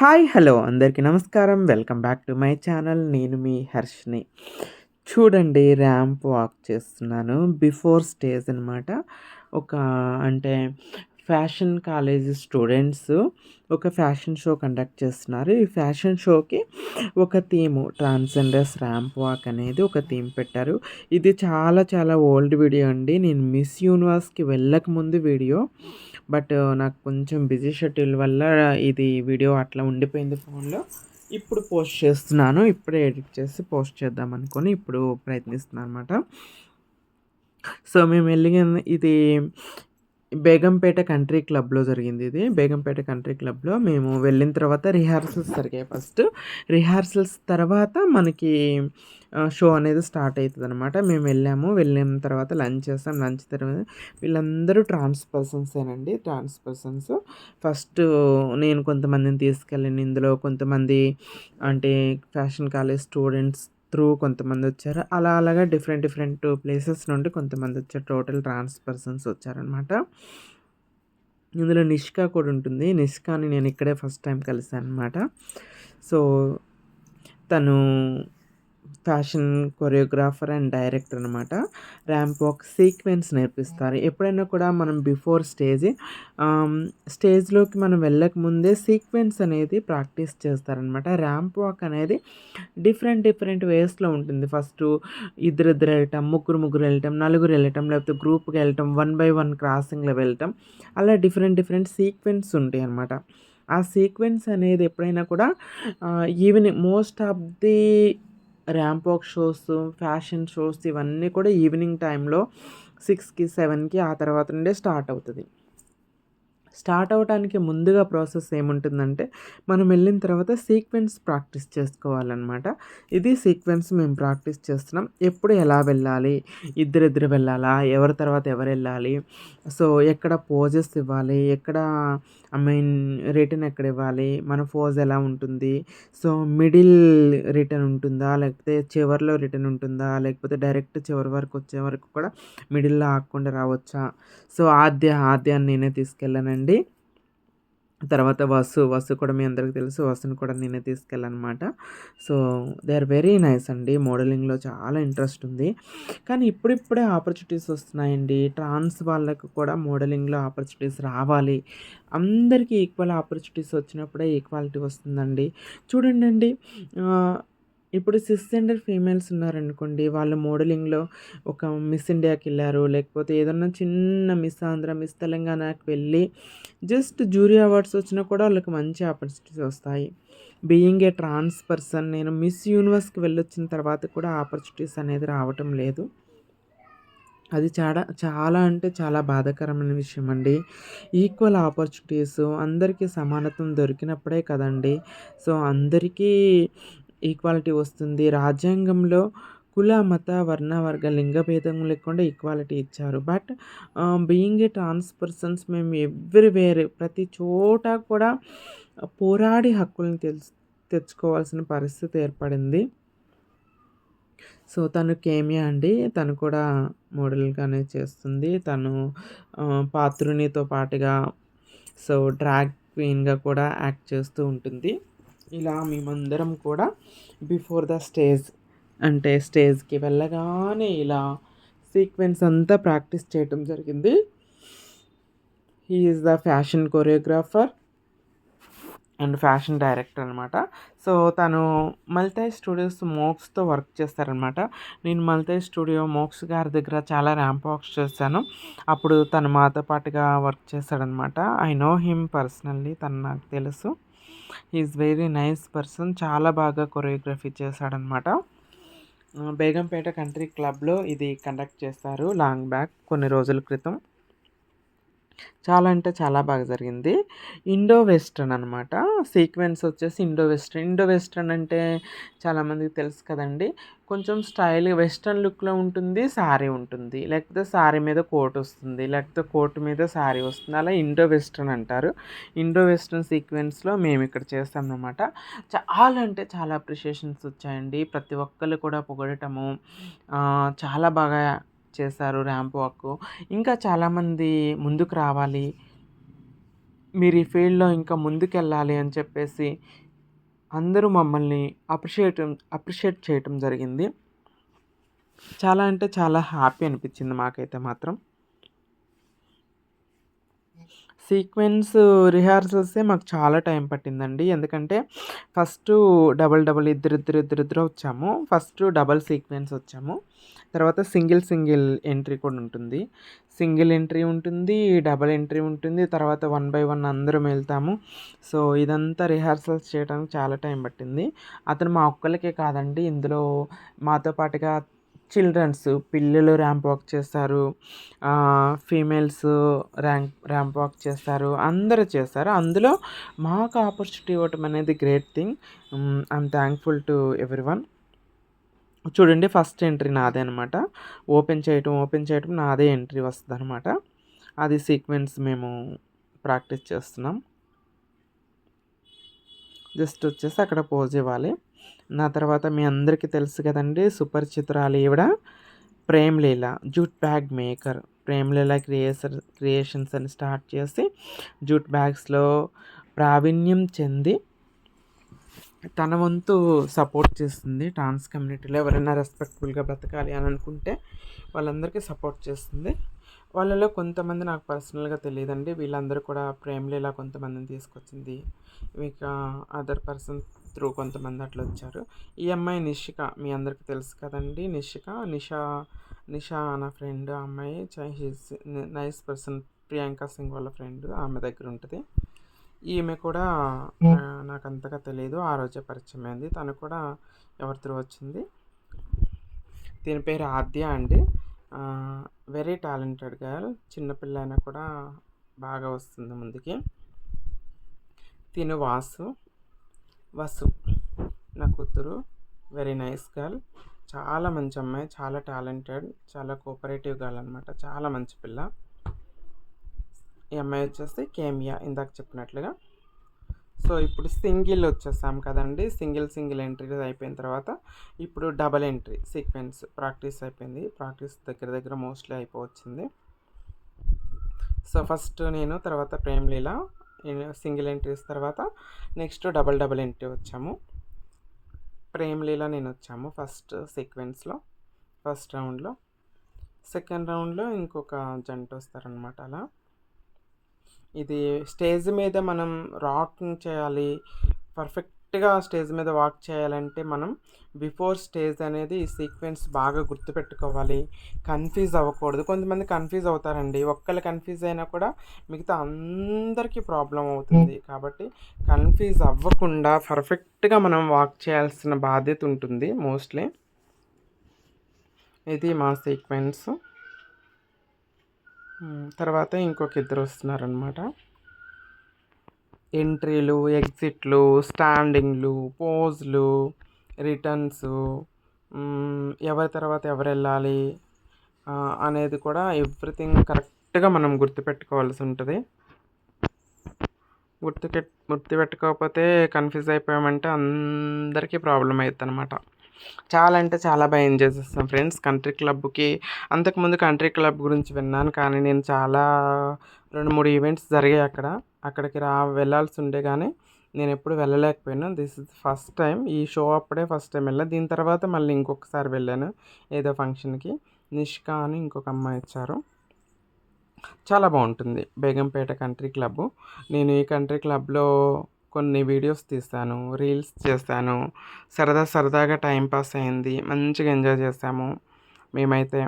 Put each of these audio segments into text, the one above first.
Hi hello. అందరికీ నమస్కారం. Welcome back to my channel. నేను మీ హర్షిని చూడండి ర్యాంప్ వాక్ చేస్తున్నాను. బిఫోర్ స్టేజ్ అనమాట ఒక అంటే ఫ్యాషన్ కాలేజ్ స్టూడెంట్స్ ఒక ఫ్యాషన్ షో కండక్ట్ చేస్తున్నారు. ఈ ఫ్యాషన్ షోకి ఒక థీము ట్రాన్స్జెండర్స్ ర్యాంప్ వాక్ అనేది ఒక థీమ్ పెట్టారు. ఇది చాలా చాలా ఓల్డ్ వీడియో అండి. నేను మిస్ యూనివర్స్కి వెళ్ళక ముందు వీడియో. బట్ నాకు కొంచెం బిజీ షెడ్యూల్ వల్ల ఇది వీడియో అట్లా ఉండిపోయింది ఫోన్లో. ఇప్పుడు పోస్ట్ చేస్తున్నాను. ఇప్పుడే ఎడిట్ చేసి పోస్ట్ చేద్దాం అనుకొని ఇప్పుడు ప్రయత్నిస్తున్నాను అనమాట సో మేము వెళ్ళి ఇది బేగంపేట కంట్రీ క్లబ్లో జరిగింది ఇది. బేగంపేట కంట్రీ క్లబ్లో మేము వెళ్ళిన తర్వాత రిహార్సల్స్ జరిగాయి ఫస్ట్ రిహార్సల్స్ తర్వాత మనకి షో అనేది స్టార్ట్ అవుతుంది అనమాట మేము వెళ్ళాము. వెళ్ళిన తర్వాత లంచ్ చేస్తాం. లంచ్ తర్వాత వీళ్ళందరూ ట్రాన్స్ పర్సన్సేనండి ట్రాన్స్ పర్సన్స్ ఫస్ట్ నేను కొంతమందిని తీసుకెళ్ళాను ఇందులో కొంతమంది అంటే ఫ్యాషన్ కాలేజ్ స్టూడెంట్స్ త్రూ కొంతమంది వచ్చారు. అలా అలాగా డిఫరెంట్ డిఫరెంట్ ప్లేసెస్ నుండి కొంతమంది వచ్చారు. టోటల్ ట్రాన్స్ పర్సన్స్ వచ్చారనమాట ఇందులో నిష్కా కూడా ఉంటుంది. నిష్కాని నేను ఇక్కడే ఫస్ట్ టైం కలిసాను అనమాట సో తను ఫ్యాషన్ కొరియోగ్రాఫర్ అండ్ డైరెక్టర్ అనమాట ర్యాంప్ వాక్ సీక్వెన్స్ నేర్పిస్తారు. ఎప్పుడైనా కూడా మనం బిఫోర్ స్టేజ్ స్టేజ్లోకి మనం వెళ్ళక ముందే సీక్వెన్స్ అనేది ప్రాక్టీస్ చేస్తారనమాట ర్యాంప్ వాక్ అనేది డిఫరెంట్ డిఫరెంట్ వేస్లో ఉంటుంది. ఫస్ట్ ఇద్దరిద్దరు వెళ్ళటం ముగ్గురు ముగ్గురు వెళ్ళటం నలుగురు వెళ్ళటం లేకపోతే గ్రూప్కి వెళ్ళటం వన్ బై వన్ క్రాసింగ్లో వెళ్ళటం అలా డిఫరెంట్ డిఫరెంట్ సీక్వెన్స్ ఉంటాయి అనమాట ఆ సీక్వెన్స్ అనేది ఎప్పుడైనా కూడా evening most of the ramp walk shows fashion shows ఇవన్నీ కూడా ఈవినింగ్ టైంలో సిక్స్కి సెవెన్కి ఆ తర్వాత నుండే స్టార్ట్ అవుతుంది. స్టార్ట్ అవడానికి ముందుగా ప్రాసెస్ ఏముంటుందంటే మనం వెళ్ళిన తర్వాత సీక్వెన్స్ ప్రాక్టీస్ చేసుకోవాలన్నమాట. ఇది సీక్వెన్స్ మేము ప్రాక్టీస్ చేస్తున్నాం. ఎప్పుడు ఎలా వెళ్ళాలి? ఇద్దరిద్దరు వెళ్ళాలా? ఎవరి తర్వాత ఎవరు వెళ్ళాలి? సో ఎక్కడ పోజెస్ ఇవ్వాలి? ఎక్కడ ఐ మీన్ రిటర్న్ ఎక్కడ ఇవ్వాలి? మన పోజ్ ఎలా ఉంటుంది? సో మిడిల్ రిటర్న్ ఉంటుందా? లేకపోతే చివరిలో రిటర్న్ ఉంటుందా? లేకపోతే డైరెక్ట్ చివరి వరకు వచ్చే వరకు కూడా మిడిల్లో ఆకుండా రావచ్చా? సో ఆద్య ఆద్యాన్ని నేనే అండి తర్వాత వసు వసు కూడా మీ అందరికి తెలుసు వసుని కూడా నేనే తీసుకెళ్ళానమాట. So they are very nice అండి. మోడలింగ్లో చాలా ఇంట్రెస్ట్ ఉంది. కానీ ఇప్పుడిప్పుడే ఆపర్చునిటీస్ వస్తున్నాయండి. ట్రాన్స్ వాళ్ళకు కూడా మోడలింగ్లో ఆపర్చునిటీస్ రావాలి. అందరికీ ఈక్వల్ ఆపర్చునిటీస్ వచ్చినప్పుడే ఈక్వాలిటీ వస్తుందండి. చూడండి అండి ఇప్పుడు సిస్జెండర్ ఫీమేల్స్ ఉన్నారనుకోండి వాళ్ళు మోడలింగ్లో ఒక మిస్ ఇండియాకి వెళ్ళారు లేకపోతే ఏదన్నా చిన్న మిస్ ఆంధ్ర మిస్ తెలంగాణకి వెళ్ళి జస్ట్ జూరీ అవార్డ్స్ వచ్చినా కూడా వాళ్ళకి మంచి ఆపర్చునిటీస్ వస్తాయి. బీయింగ్ ఏ ట్రాన్స్ పర్సన్ నేను మిస్ యూనివర్స్కి వెళ్ళొచ్చిన తర్వాత కూడా ఆపర్చునిటీస్ అనేది రావటం లేదు. అది చాలా చాలా అంటే చాలా బాధాకరమైన విషయం అండి ఈక్వల్ ఆపర్చునిటీస్ అందరికీ సమానత్వం దొరికినప్పుడే కదండి. సో అందరికీ ఈక్వాలిటీ వస్తుంది. రాజ్యాంగంలో కుల మత వర్ణ వర్గ లింగ భేదం లేకుండా ఈక్వాలిటీ ఇచ్చారు. But being a trans persons మేము ఎవ్రీవేర్ ప్రతి చోట కూడా పోరాడి హక్కులను తెలుసు తెచ్చుకోవాల్సిన పరిస్థితి ఏర్పడింది. సో తను కేమియా అండి. తను కూడా మోడల్గానే చేస్తుంది. తను పాత్రునితో పాటుగా సో డ్రాగ్ క్వీన్గా కూడా యాక్ట్ చేస్తూ ఉంటుంది. ఇలా మేమందరం కూడా బిఫోర్ ద స్టేజ్ అంటే స్టేజ్కి వెళ్ళగానే ఇలా సీక్వెన్స్ అంతా ప్రాక్టీస్ చేయటం జరిగింది. He is the fashion choreographer and fashion director అనమాట సో తను మల్తాయ్ స్టూడియోస్ మోక్స్తో వర్క్ చేస్తారనమాట నేను మల్తాయ్ స్టూడియో మోక్స్ గారి దగ్గర చాలా ర్యాంప్ వాక్స్ చేశాను. అప్పుడు తను మాతో పాటుగా వర్క్ చేస్తాడనమాట ఐ నో హిమ్ పర్సనల్లీ తను నాకు తెలుసు. Is very nice person. చాలా బాగా కొరియోగ్రఫీ చేశాడనమాట. బేగంపేట కంట్రీ క్లబ్లో ఇది కండక్ట్ చేస్తారు లాంగ్ బ్యాక్ కొన్ని రోజుల క్రితం. చాలా అంటే చాలా బాగా జరిగింది. ఇండో వెస్ట్రన్ అనమాట సీక్వెన్స్ వచ్చేసి ఇండో వెస్ట్రన్. ఇండో వెస్ట్రన్ అంటే చాలామందికి తెలుసు కదండి. కొంచెం స్టైల్ వెస్ట్రన్ లుక్లో ఉంటుంది శారీ ఉంటుంది. లేకపోతే శారీ మీద కోట్ వస్తుంది లేకపోతే కోట్ మీద శారీ వస్తుంది. అలా ఇండో వెస్ట్రన్ అంటారు. ఇండో వెస్ట్రన్ సీక్వెన్స్లో మేము ఇక్కడ చేస్తాం అనమాట చాలా అంటే చాలా అప్రిషియేషన్స్ వచ్చాయండి. ప్రతి ఒక్కళ్ళు కూడా పొగడటము చాలా బాగా చేశారు ర్యాంప్ వాక్. ఇంకా చాలామంది ముందుకు రావాలి. మీరు ఈ ఫీల్డ్లో ఇంకా ముందుకెళ్ళాలి అని చెప్పేసి అందరూ మమ్మల్ని అప్రిషియేట్ అప్రిషియేట్ చేయటం జరిగింది. చాలా అంటే చాలా హ్యాపీ అనిపించింది మాకైతే మాత్రం. సీక్వెన్స్ రిహార్సల్సే మాకు చాలా టైం పట్టిందండి. ఎందుకంటే ఫస్ట్ డబల్ డబల్ ఇద్దరు ఇద్దరు ఇద్దరు ఇద్దరు వచ్చాము. ఫస్ట్ డబల్ సీక్వెన్స్ వచ్చాము. తర్వాత సింగిల్ సింగిల్ ఎంట్రీ కూడా ఉంటుంది. సింగిల్ ఎంట్రీ ఉంటుంది డబల్ ఎంట్రీ ఉంటుంది తర్వాత వన్ బై వన్ అందరం వెళ్తాము. సో ఇదంతా రిహార్సల్స్ చేయడానికి చాలా టైం పట్టింది. అతను మా ఒక్కరికే కాదండి ఇందులో మాతో పాటుగా చిల్డ్రన్స్ పిల్లలు ర్యాంప్ వాక్ చేస్తారు. ఫీమేల్స్ ర్యాంక్ ర్యాంప్ వాక్ చేస్తారు. అందరూ చేస్తారు. అందులో మాకు ఆపర్చునిటీ ఇవ్వటం అనేది great thing. I'm thankful to everyone చూడండి ఫస్ట్ ఎంట్రీ నాదే అనమాట ఓపెన్ చేయటం ఓపెన్ చేయటం నాదే ఎంట్రీ వస్తుంది అనమాట అది సీక్వెన్స్ మేము ప్రాక్టీస్ చేస్తున్నాం. జస్ట్ వచ్చేసి అక్కడ పోజ్ ఇవ్వాలి. నా తర్వాత మీ అందరికీ తెలుసు కదండి సుపరిచితురాలు ఈవిడ Premleela jute bag maker. Premleela creator creations అని స్టార్ట్ చేసి జూట్ బ్యాగ్స్లో ప్రావీణ్యం చెంది తన వంతు సపోర్ట్ చేస్తుంది ట్రాన్స్ కమ్యూనిటీలో. ఎవరైనా రెస్పెక్ట్ఫుల్గా బ్రతకాలి అని అనుకుంటే వాళ్ళందరికీ సపోర్ట్ చేస్తుంది. వాళ్ళలో కొంతమంది నాకు పర్సనల్గా తెలియదండి. వీళ్ళందరూ కూడా ప్రేమలీలా కొంతమందిని తీసుకొచ్చింది. మీకు అదర్ పర్సన్ త్రూ కొంతమంది అట్లా వచ్చారు. ఈ అమ్మాయి నిషిక మీ అందరికీ తెలుసు కదండి. నిషిక నిషా నిషా నా ఫ్రెండ్ అమ్మాయి. నైస్ పర్సన్ ప్రియాంక సింగ్ వాళ్ళ ఫ్రెండ్. ఆమె దగ్గర ఉంటుంది. ఈమె కూడా నాకు అంతగా తెలియదు ఆ రోజే పరిచయం అయింది. తను కూడా ఎవరి త్రూ వచ్చింది. దీని పేరు ఆద్య అండి. వెరీ టాలెంటెడ్ గర్ల్ చిన్నపిల్ల అయినా కూడా బాగా వస్తుంది ముందుకి. తిను వాసు. వసు నా కూతురు. వెరీ నైస్ గర్ల్ చాలా మంచి అమ్మాయి. చాలా టాలెంటెడ్ చాలా కోఆపరేటివ్ గర్ల్ అనమాట చాలా మంచి పిల్ల. ఎంఐ వచ్చేసి కేమియా ఇందాక చెప్పినట్లుగా. సో ఇప్పుడు సింగిల్ వచ్చేసాం కదండి. సింగిల్ సింగిల్ ఎంట్రీ అయిపోయిన తర్వాత ఇప్పుడు డబల్ ఎంట్రీ సీక్వెన్స్ ప్రాక్టీస్ అయిపోయింది. ప్రాక్టీస్ దగ్గర దగ్గర మోస్ట్లీ అయిపోవచ్చింది. సో ఫస్ట్ నేను తర్వాత ప్రేమ్లీల సింగిల్ ఎంట్రీస్ తర్వాత నెక్స్ట్ డబల్ డబల్ ఎంట్రీ వచ్చాము. ప్రేమ్లీల నేను వచ్చాము ఫస్ట్ సీక్వెన్స్లో ఫస్ట్ రౌండ్లో. సెకండ్ రౌండ్లో ఇంకొక జంట వస్తారనమాట అలా. ఇది స్టేజ్ మీద మనం రాకింగ్ చేయాలి పర్ఫెక్ట్గా స్టేజ్ మీద వాక్ చేయాలంటే మనం బిఫోర్ స్టేజ్ అనేది ఈ సీక్వెన్స్ బాగా గుర్తుపెట్టుకోవాలి. కన్ఫ్యూజ్ అవ్వకూడదు. కొంతమంది కన్ఫ్యూజ్ అవుతారండి. ఒక్కళ్ళు కన్ఫ్యూజ్ అయినా కూడా మిగతా అందరికీ ప్రాబ్లం అవుతుంది. కాబట్టి కన్ఫ్యూజ్ అవ్వకుండా పర్ఫెక్ట్గా మనం వాక్ చేయాల్సిన బాధ్యత ఉంటుంది మోస్ట్లీ. ఇది మా సీక్వెన్స్. తర్వాత ఇంకొక ఇద్దరు వస్తున్నారనమాట ఎంట్రీలు ఎగ్జిట్లు స్టాండింగ్లు పోజ్లు రిటర్న్స్ ఎవరి తర్వాత ఎవరు వెళ్ళాలి అనేది కూడా ఎవ్రీథింగ్ కరెక్ట్గా మనం గుర్తుపెట్టుకోవాల్సి ఉంటుంది గుర్తుపె గుర్తుపెట్టుకోకపోతే కన్ఫ్యూజ్ అయిపోయామంటే అందరికీ ప్రాబ్లం అవుతుంది అనమాట చాలా అంటే చాలా బాగా ఎంజాయ్ చేస్తాం ఫ్రెండ్స్ కంట్రీ క్లబ్కి అంతకుముందు కంట్రీ క్లబ్ గురించి విన్నాను కానీ నేను చాలా రెండు మూడు ఈవెంట్స్ జరిగాయి అక్కడ. అక్కడికి రా వెళ్ళాల్సి ఉండే కానీ నేను ఎప్పుడు వెళ్ళలేకపోయాను. దిస్ ఇస్ ఫస్ట్ టైం ఈ షో అప్పుడే ఫస్ట్ టైం వెళ్ళాను దీని తర్వాత మళ్ళీ ఇంకొకసారి వెళ్ళాను ఏదో ఫంక్షన్కి నిష్కా అని ఇంకొక అమ్మాయి ఇచ్చారు చాలా బాగుంటుంది. బేగంపేట కంట్రీ క్లబ్ నేను ఈ కంట్రీ క్లబ్లో కొన్ని వీడియోస్ తీస్తాను రీల్స్ చేస్తాను. సరదా సరదాగా టైంపాస్ అయింది మంచిగా ఎంజాయ్ చేసాము మేమైతే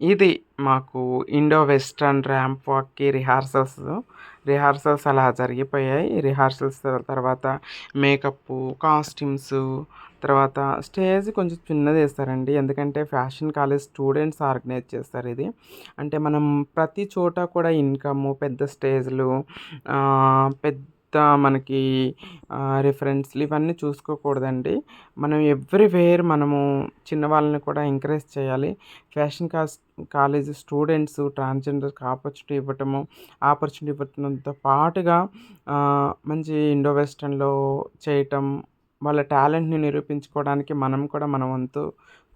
ఇది మాకు ఇండో వెస్ట్రన్ ర్యాంప్ వాక్కి రిహార్సల్స్ రిహార్సల్స్ అలా జరిగిపోయాయి. రిహార్సల్స్ తర్వాత మేకప్ కాస్ట్యూమ్స్ తర్వాత స్టేజ్ కొంచెం చిన్నది వేస్తారండి. ఎందుకంటే ఫ్యాషన్ కాలేజ్ స్టూడెంట్స్ ఆర్గనైజ్ చేస్తారు ఇది. అంటే మనం ప్రతి చోట కూడా ఇన్కమ్ పెద్ద స్టేజ్లు పెద్ద మనకి రిఫరెన్స్లు ఇవన్నీ చూసుకోకూడదండి. మనం ఎవ్రీవేర్ మనము చిన్న వాళ్ళని కూడా ఎంకరేజ్ చేయాలి. ఫ్యాషన్ కాస్ కాలేజ్ స్టూడెంట్స్ ట్రాన్స్జెండర్కి ఆపర్చునిటీ ఇవ్వటము ఆపర్చునిటీ ఇవ్వటంతో పాటుగా మంచి ఇండో వెస్టర్న్లో చేయటం వాళ్ళ టాలెంట్ని నిరూపించుకోవడానికి మనం కూడా మన వంతు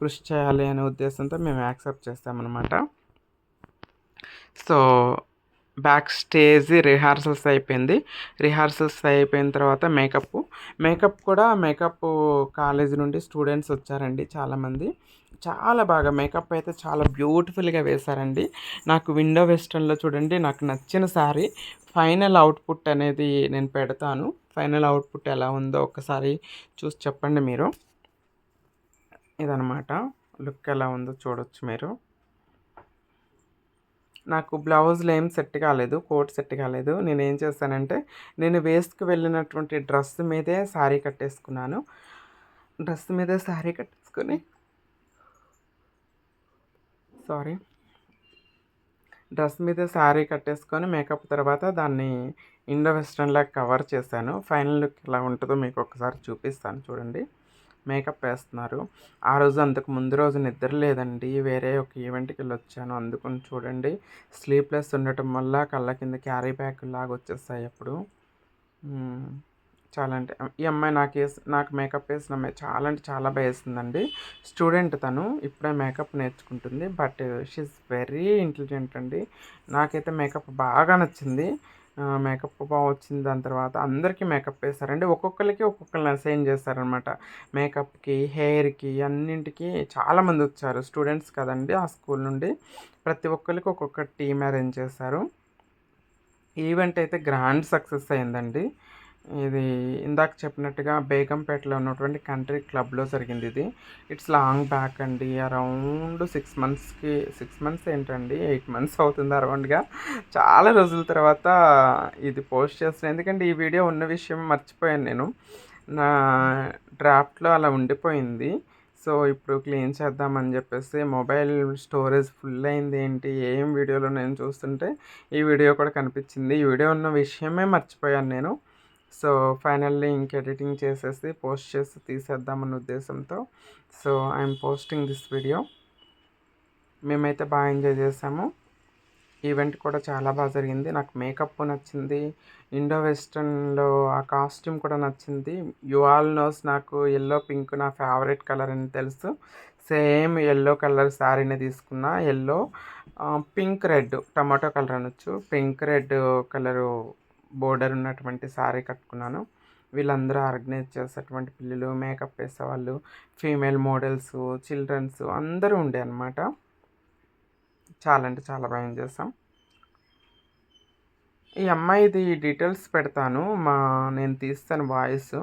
కృషి చేయాలి అనే ఉద్దేశంతో మేము యాక్సెప్ట్ చేస్తామన్నమాట. సో బ్యాక్ స్టేజ్ రిహార్సల్స్ అయిపోయింది. రిహార్సల్స్ అయిపోయిన తర్వాత మేకప్ మేకప్ కూడా మేకప్ కాలేజ్ నుండి స్టూడెంట్స్ వచ్చారండి చాలామంది. చాలా బాగా మేకప్ అయితే చాలా బ్యూటిఫుల్గా వేశారండి. నాకు విండో వెస్ట్రన్లో చూడండి నాకు నచ్చిన సారీ ఫైనల్ అవుట్పుట్ అనేది నేను పెడతాను. ఫైనల్ అవుట్పుట్ ఎలా ఉందో ఒకసారి చూసి చెప్పండి మీరు. ఇదనమాట లుక్ ఎలా ఉందో చూడొచ్చు మీరు. నాకు బ్లౌజ్లు ఏం సెట్ కాలేదు కోట్ సెట్ కాలేదు. నేను ఏం చేస్తానంటే నేను వేస్ట్కి వెళ్ళినటువంటి డ్రెస్ మీదే శారీ కట్టేసుకున్నాను. డ్రెస్ మీదే శారీ కట్టేసుకొని సారీ. డ్రెస్ మీద శారీ కట్టేసుకొని మేకప్ తర్వాత దాన్ని ఇండో వెస్ట్రన్లా కవర్ చేశాను. ఫైనల్ లుక్ ఎలా ఉంటుందో మీకు ఒకసారి చూపిస్తాను. చూడండి. మేకప్ వేస్తున్నారు. ఆ రోజు అంతకు ముందు రోజు నిద్ర లేదండి. వేరే ఒక ఈవెంట్కి వెళ్ళి వచ్చాను అందుకని చూడండి. స్లీప్లెస్ ఉండటం వల్ల కళ్ళ కింద క్యారీ బ్యాగ్ లాగా వచ్చేస్తాయి అప్పుడు. చాలా అంటే ఈ అమ్మాయి నాకు వేసి నాకు మేకప్ వేసిన అమ్మాయి చాలా అంటే చాలా భయస్తుందండి స్టూడెంట్ తను ఇప్పుడే మేకప్ నేర్చుకుంటుంది. బట్ షీఈ్ వెరీ ఇంటెలిజెంట్ అండి. నాకైతే మేకప్ బాగా నచ్చింది. మేకప్ బాగా వచ్చింది దాని తర్వాత అందరికీ మేకప్ వేస్తారండి. ఒక్కొక్కరికి ఒక్కొక్కరిని అసైన్ చేస్తారనమాట మేకప్కి హెయిర్కి అన్నింటికి చాలామంది వచ్చారు. స్టూడెంట్స్ కదండి ఆ స్కూల్ నుండి. ప్రతి ఒక్కరికి ఒక్కొక్క టీం అరేంజ్ చేశారు. ఈవెంట్ అయితే గ్రాండ్ సక్సెస్ అయిందండి. ఇది ఇందాక చెప్పినట్టుగా బేగంపేటలో ఉన్నటువంటి కంట్రీ క్లబ్లో జరిగింది ఇది. ఇట్స్ లాంగ్ బ్యాక్ అండి. అరౌండ్ సిక్స్ మంత్స్కి సిక్స్ మంత్స్ ఏంటండి? ఎయిట్ మంత్స్ అవుతుంది అరౌండ్గా చాలా రోజుల తర్వాత ఇది పోస్ట్ చేస్తాను ఎందుకంటే ఈ వీడియో ఉన్న విషయం మర్చిపోయాను నేను. నా డ్రాఫ్ట్లో అలా ఉండిపోయింది. సో ఇప్పుడు క్లీన్ చేద్దామని చెప్పేసి మొబైల్ స్టోరేజ్ ఫుల్ అయింది ఏంటి? ఏం వీడియోలో నేను చూస్తుంటే ఈ వీడియో కూడా కనిపించింది. ఈ వీడియో ఉన్న విషయమే మర్చిపోయాను నేను. సో ఫైనల్లీ ఇంక ఎడిటింగ్ చేసేసి పోస్ట్ చేసి తీసేద్దామన్న ఉద్దేశంతో. So I'm posting this video. మేమైతే బాగా ఎంజాయ్ చేసాము. ఈవెంట్ కూడా చాలా బాగా జరిగింది. నాకు మేకప్ నచ్చింది. ఇండో వెస్ట్రన్లో ఆ కాస్ట్యూమ్ కూడా నచ్చింది. యు ఆల్ నోస్ నాకు ఎల్లో పింక్ నా ఫేవరెట్ కలర్ అని తెలుసు. సేమ్ ఎల్లో కలర్ శారీని తీసుకున్నా. Yellow pink red tomato colour అనొచ్చు. పింక్ రెడ్ కలరు బోర్డర్ ఉన్నటువంటి శారీ కట్టుకున్నాను. వీళ్ళందరూ ఆర్గనైజ్ చేసేటువంటి పిల్లలు మేకప్ వేసేవాళ్ళు ఫీమేల్ మోడల్స్ చిల్డ్రన్స్ అందరూ ఉండే అనమాట చాలా అంటే చాలా బాగా చేసాం ఈ అమ్మాయిది డీటెయిల్స్ పెడతాను. మా నేను తీస్తాను వాయిస్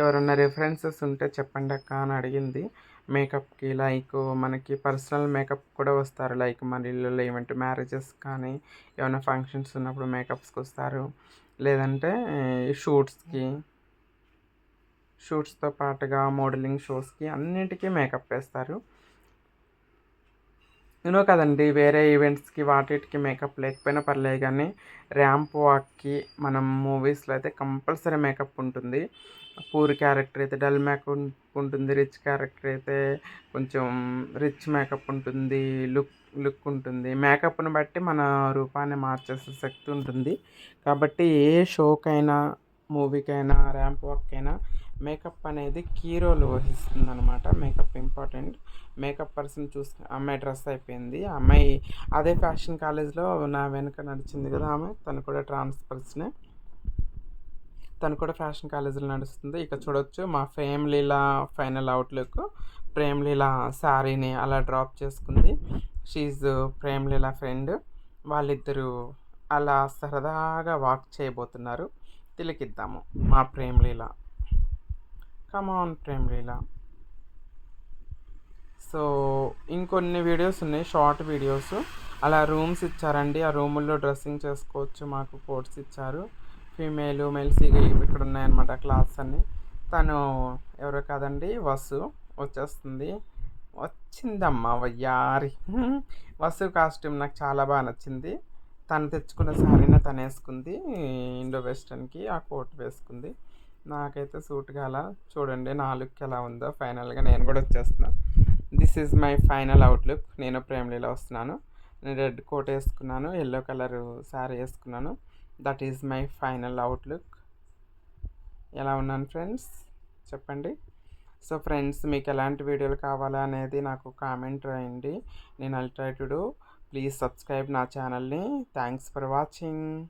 ఎవరన్నా రెఫరెన్సెస్ ఉంటే చెప్పండి అక్క అని అడిగింది. మేకప్కి లైక్ మనకి పర్సనల్ మేకప్ కూడా వస్తారు. లైక్ మన ఇళ్ళలో ఏమంటే మ్యారేజెస్ కానీ ఏమైనా ఫంక్షన్స్ ఉన్నప్పుడు మేకప్స్కి వస్తారు. లేదంటే షూట్స్కి షూట్స్తో పాటుగా మోడలింగ్ షోస్కి అన్నిటికీ మేకప్ వేస్తారు. నేను కదండి వేరే ఈవెంట్స్కి వాటికి మేకప్ లేకపోయినా పర్లేదు కానీ ర్యాంప్ వాక్కి మనం మూవీస్లో అయితే కంపల్సరీ మేకప్ ఉంటుంది. పూర్ క్యారెక్టర్ అయితే డల్ మేకప్ ఉంటుంది రిచ్ క్యారెక్టర్ అయితే కొంచెం రిచ్ మేకప్ ఉంటుంది లుక్ లుక్ ఉంటుంది. మేకప్ని బట్టి మన రూపాన్ని మార్చేసే శక్తి ఉంటుంది. కాబట్టి ఏ షోకైనా మూవీకైనా ర్యాంప్ వాక్కైనా మేకప్ అనేది కీ రోల్ వహిస్తుంది అనమాట మేకప్ ఇంపార్టెంట్. మేకప్ పర్సన్ చూసి అమ్మాయి డ్రెస్ అయిపోయింది. అమ్మాయి అదే ఫ్యాషన్ కాలేజ్లో నా వెనుక నడిచింది కదా ఆమె. తను కూడా ట్రాన్స్ఫర్స్నే తను కూడా ఫ్యాషన్ కాలేజీలో నడుస్తుంది. ఇక చూడొచ్చు మా ఫ్యామిలీలా ఫైనల్ అవుట్లుక్. ప్రేమ్లీలా శారీని అలా డ్రాప్ చేసుకుంది. She's Premleela friend. వాళ్ళిద్దరూ అలా సరదాగా వాక్ చేయబోతున్నారు. తిలకిద్దాము మా Premleela come on Premleela so ఇంకొన్ని వీడియోస్ ఉన్నాయి షార్ట్ వీడియోస్ అలా రూమ్స్ ఇచ్చారండి. ఆ రూముల్లో డ్రెస్సింగ్ చేసుకోవచ్చు మాకు కోట్స్ ఇచ్చారు. ఫీమేల్ మెల్స్ ఇక్కడ ఉన్నాయన్నమాట క్లాత్స్ అన్నీ. తను ఎవరో కాదండి వసు వచ్చేస్తుంది. వచ్చిందమ్మా వయ్యారి. వసు కాస్ట్యూమ్ నాకు చాలా బాగా నచ్చింది. తను తెచ్చుకున్న శారీనే తను వేసుకుంది ఇండో వెస్టర్న్కి ఆ కోట్ వేసుకుంది. నాకైతే సూట్ అలా చూడండి నా లుక్ ఎలా ఉందో. ఫైనల్గా నేను కూడా వచ్చేస్తున్నా. This is my final outlook నేను ప్రేమలీలో వస్తున్నాను. నేను రెడ్ కోట్ వేసుకున్నాను. ఎల్లో కలర్ శారీ వేసుకున్నాను. That is my final outlook ఎలా ఉన్నాను ఫ్రెండ్స్? చెప్పండి. సో ఫ్రెండ్స్ మీకు ఎలాంటి వీడియోలు కావాలా అనేది నాకు కామెంట్ రాయండి. నేను అల్ట్రా ప్లీజ్ సబ్స్క్రైబ్ నా ఛానల్ని. Thanks for watching.